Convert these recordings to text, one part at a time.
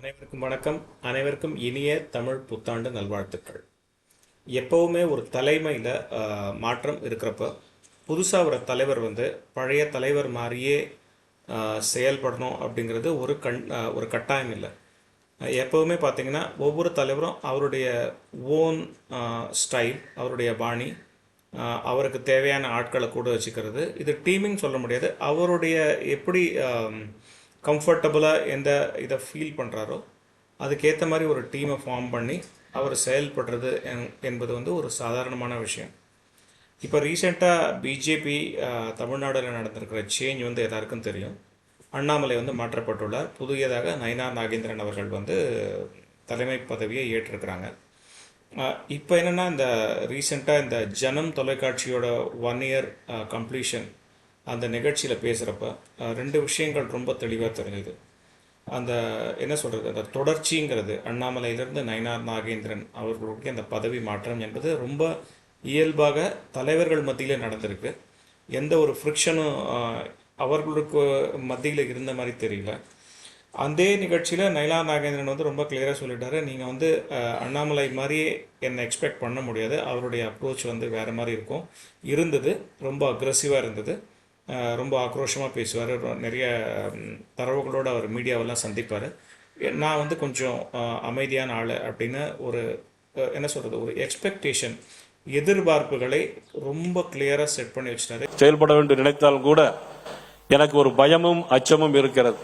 அனைவருக்கும் வணக்கம். அனைவருக்கும் இனிய தமிழ் புத்தாண்டு நல்வாழ்த்துக்கள். எப்போவுமே ஒரு தலைமையில் மாற்றம் இருக்கிறப்ப புதுசாக ஒரு தலைவர் வந்து பழைய தலைவர் மாதிரியே செயல்படணும் அப்படிங்கிறது ஒரு கண் ஒரு கட்டாயம் இல்லை. எப்போவுமே பார்த்திங்கன்னா ஒவ்வொரு தலைவரும் அவருடைய ஓன் ஸ்டைல் அவருடைய பாணி அவருக்கு தேவையான ஆட்களை கூட வச்சுக்கிறது. இது டீமிங் சொல்ல முடியாது. அவருடைய எப்படி கம்ஃபர்டபுளாக எந்த இதை ஃபீல் பண்ணுறாரோ அதுக்கேற்ற மாதிரி ஒரு டீமை ஃபார்ம் பண்ணி அவர் செயல்படுறது என்- என்பது வந்து ஒரு சாதாரணமான விஷயம். இப்போ ரீசெண்டாக பிஜேபி தமிழ்நாடில் நடந்திருக்கிற சேஞ்ச் வந்து எல்லாருக்கும் தெரியும். அண்ணாமலை வந்து மாற்றப்பட்டுள்ளார். புதியதாக நயினார் நாகேந்திரன் அவர்கள் வந்து தலைமை பதவியை ஏற்றிருக்கிறாங்க. இப்போ என்னென்னா இந்த ரீசெண்டாக இந்த ஜனம் தொலைக்காட்சியோட ஒன் இயர் கம்ப்ளீஷன் அந்த நிகழ்ச்சியில் பேசுகிறப்ப ரெண்டு விஷயங்கள் ரொம்ப தெளிவாக தெரிஞ்சுது. அந்த என்ன சொல்கிறது அந்த தொடர்ச்சிங்கிறது அண்ணாமலையிலிருந்து நயனார் நாகேந்திரன் அவர்களுடைய அந்த பதவி மாற்றம் என்பது ரொம்ப இயல்பாக தலைவர்கள் மத்தியில் நடந்திருக்கு. எந்த ஒரு ஃப்ரிக்ஷனும் அவர்களுக்கு மத்தியில் இருந்த மாதிரி தெரியல. அதே நிகழ்ச்சியில் நயினார் நாகேந்திரன் வந்து ரொம்ப கிளியராக சொல்லிட்டாரு நீங்கள் வந்து அண்ணாமலை மாதிரியே என்னை எக்ஸ்பெக்ட் பண்ண முடியாது. அவருடைய அப்ரோச் வந்து வேறு மாதிரி இருக்கும். இருந்தது ரொம்ப அக்ரெசிவாக இருந்தது. ரொம்ப ஆக்ரோஷமாக பேசுவார். நிறைய தரவுகளோடு அவர் மீடியாவெல்லாம் சந்திப்பார். நான் வந்து கொஞ்சம் அமைதியான ஆள் அப்படின்னு ஒரு என்ன சொல்கிறது ஒரு எக்ஸ்பெக்டேஷன் எதிர்பார்ப்புகளை ரொம்ப கிளியராக செட் பண்ணி வச்சிட்டாரு. செயல்பட வேண்டும் நினைத்தால் கூட எனக்கு ஒரு பயமும் அச்சமும் இருக்கிறது.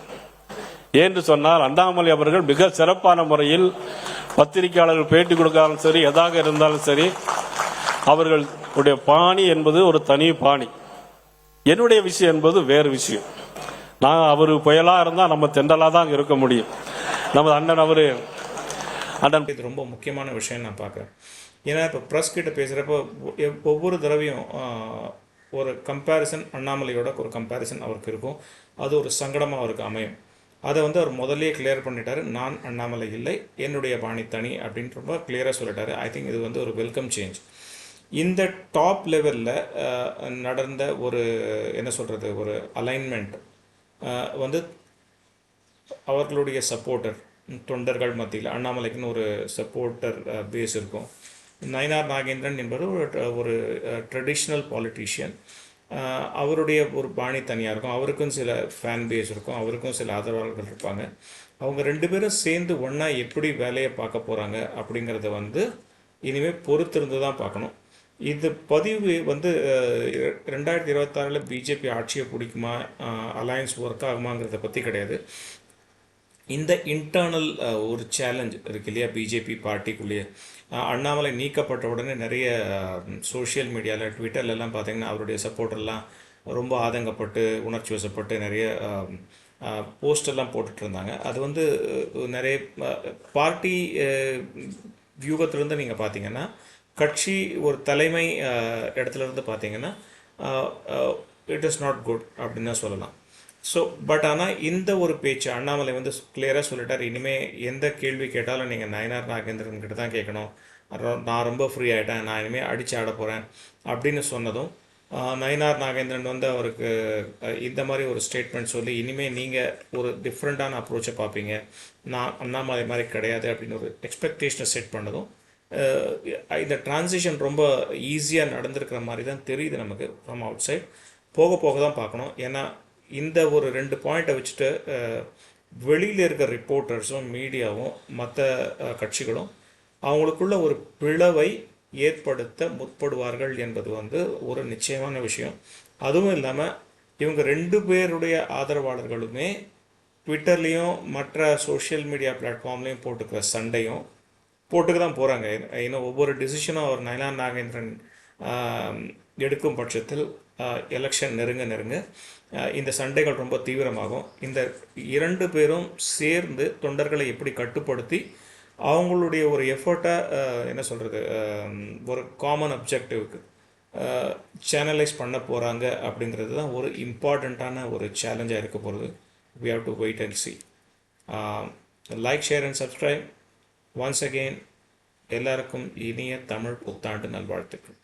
ஏன்னு சொன்னால் அண்ணாமலை அவர்கள் மிக சிறப்பான முறையில் பத்திரிகையாளர்கள் பேட்டி கொடுக்காலும் சரி எதாக இருந்தாலும் சரி அவர்களுடைய பாணி என்பது ஒரு தனி பாணி. என்னுடைய விஷயம் என்பது வேறு விஷயம். நான் அவர் புயலாக இருந்தால் நம்ம தெண்டலாக தான் இருக்க முடியும். நமது அண்ணன் அவர் அண்ணன் இது ரொம்ப முக்கியமான விஷயம் நான் பார்க்குறேன். ஏன்னா இப்போ ப்ரெஸ் கிட்ட பேசுகிறப்போ ஒவ்வொரு தடவையும் ஒரு கம்பேரிசன் அண்ணாமலையோட ஒரு கம்பேரிசன் அவருக்கு இருக்கும். அது ஒரு சங்கடமாக அவருக்கு அமையும். அதை வந்து அவர் முதல்லயே கிளியர் பண்ணிட்டாரு. நான் அண்ணாமலை இல்லை என்னுடைய பாணி தனி அப்படின்ற ரொம்ப கிளியராக சொல்லிட்டாரு. ஐ திங்க் இது வந்து ஒரு வெல்கம் சேஞ்ச் இந்த டாப் லெவலில் நடந்த ஒரு என்ன சொல்கிறது ஒரு அலைன்மெண்ட் வந்து அவர்களுடைய சப்போர்ட்டர் தொண்டர்கள் மத்தியில் அண்ணாமலைக்குன்னு ஒரு சப்போர்ட்டர் பேஸ் இருக்கும். நயனார் நாகேந்திரன் என்பது ஒரு ஒரு ட்ரெடிஷ்னல் பாலிட்டிஷியன் அவருடைய ஒரு பாணி தனியாக இருக்கும். அவருக்கும் சில ஃபேன் பேஸ் இருக்கும். அவருக்கும் சில ஆதரவாளர்கள் இருப்பாங்க. அவங்க ரெண்டு பேரும் சேர்ந்து ஒன்றா எப்படி வேலையை பார்க்க போகிறாங்க அப்படிங்கிறத வந்து இனிமேல் பொறுத்திருந்து தான் பார்க்கணும். இது பதிவு வந்து ரெண்டாயிரத்தி இருபத்தாறில் பிஜேபி ஆட்சியை பிடிக்குமா அலையன்ஸ் ஒர்க் ஆகுமாங்கிறத பற்றி கிடையாது. இந்த இன்டர்னல் ஒரு சேலஞ்ச் இருக்கு இல்லையா பிஜேபி பார்ட்டிக்குள்ளேயே அண்ணாமலை நீக்கப்பட்ட உடனே நிறைய சோஷியல் மீடியாவில் ட்விட்டர்லலாம் பார்த்தீங்கன்னா அவருடைய சப்போர்ட்டர்லாம் ரொம்ப ஆதங்கப்பட்டு உணர்ச்சி வசப்பட்டு நிறைய போஸ்டெல்லாம் போட்டுட்டு இருந்தாங்க. அது வந்து நிறைய பார்ட்டி வியூகத்திலிருந்து நீங்கள் பார்த்தீங்கன்னா கட்சி ஒரு தலைமை இடத்துல இருந்து பார்த்தீங்கன்னா இட் இஸ் நாட் குட் அப்படின்னு தான் சொல்லலாம். ஸோ பட் ஆனால் இந்த ஒரு பேச்சு அண்ணாமலை வந்து கிளியராக சொல்லிட்டார். இனிமேல் எந்த கேள்வி கேட்டாலும் நீங்கள் நயனார் நாகேந்திரன் கிட்ட தான் கேட்கணும். நான் ரொம்ப ஃப்ரீ ஆகிட்டேன் நான் இனிமேல் அடிச்சு ஆட போகிறேன் அப்படின்னு சொன்னதும் நயனார் நயினார் நாகேந்திரன் வந்து அவருக்கு இந்த மாதிரி ஒரு ஸ்டேட்மெண்ட் சொல்லி இனிமேல் நீங்கள் ஒரு டிஃப்ரெண்ட்டான அப்ரோச்சை பார்ப்பீங்க. நான் அண்ணாமலை மாதிரி கிடையாது அப்படின்னு ஒரு எக்ஸ்பெக்டேஷனை செட் பண்ணதும் இந்த டிரான்சிஷன் ரொம்ப ஈஸியாக நடந்திருக்கிற மாதிரி தான் தெரியுது நமக்கு ஃப்ரம் அவுட் சைட் போக போக தான் பார்க்கணும். ஏன்னா இந்த ஒரு ரெண்டு பாயிண்ட்டை வச்சுட்டு வெளியில் இருக்கிற ரிப்போர்ட்டர்ஸும் மீடியாவும் மற்ற கட்சிகளும் அவங்களுக்குள்ள ஒரு பிளவை ஏற்படுத்த முற்படுவார்கள் என்பது வந்து ஒரு நிச்சயமான விஷயம். அதுவும் இல்லாமல் இவங்க ரெண்டு பேருடைய ஆதரவாளர்களுமே ட்விட்டர்லேயும் மற்ற சோஷியல் மீடியா பிளாட்ஃபார்ம்லேயும் போட்டுக்கிற சண்டையும் போட்டுக்கு தான் போகிறாங்க இன்னும் ஒவ்வொரு டிசிஷனும் அவர் நயனா நாகேந்திரன் எடுக்கும் பட்சத்தில் எலெக்ஷன் நெருங்க நெருங்க இந்த சண்டைகள் ரொம்ப தீவிரமாகும். இந்த இரண்டு பேரும் சேர்ந்து தொண்டர்களை எப்படி கட்டுப்படுத்தி அவங்களுடைய ஒரு எஃபர்ட்டை என்ன சொல்கிறது ஒரு காமன் அப்ஜெக்டிவ்க்கு சேனலைஸ் பண்ண போகிறாங்க அப்படிங்கிறது தான் ஒரு இம்பார்ட்டண்ட்டான ஒரு சேலஞ்சாக இருக்க போகிறது we have to wait and see like share and subscribe once again எல்லாருக்கும் இனிய தமிழ் புத்தாண்டு நல்வாழ்த்துக்கள்.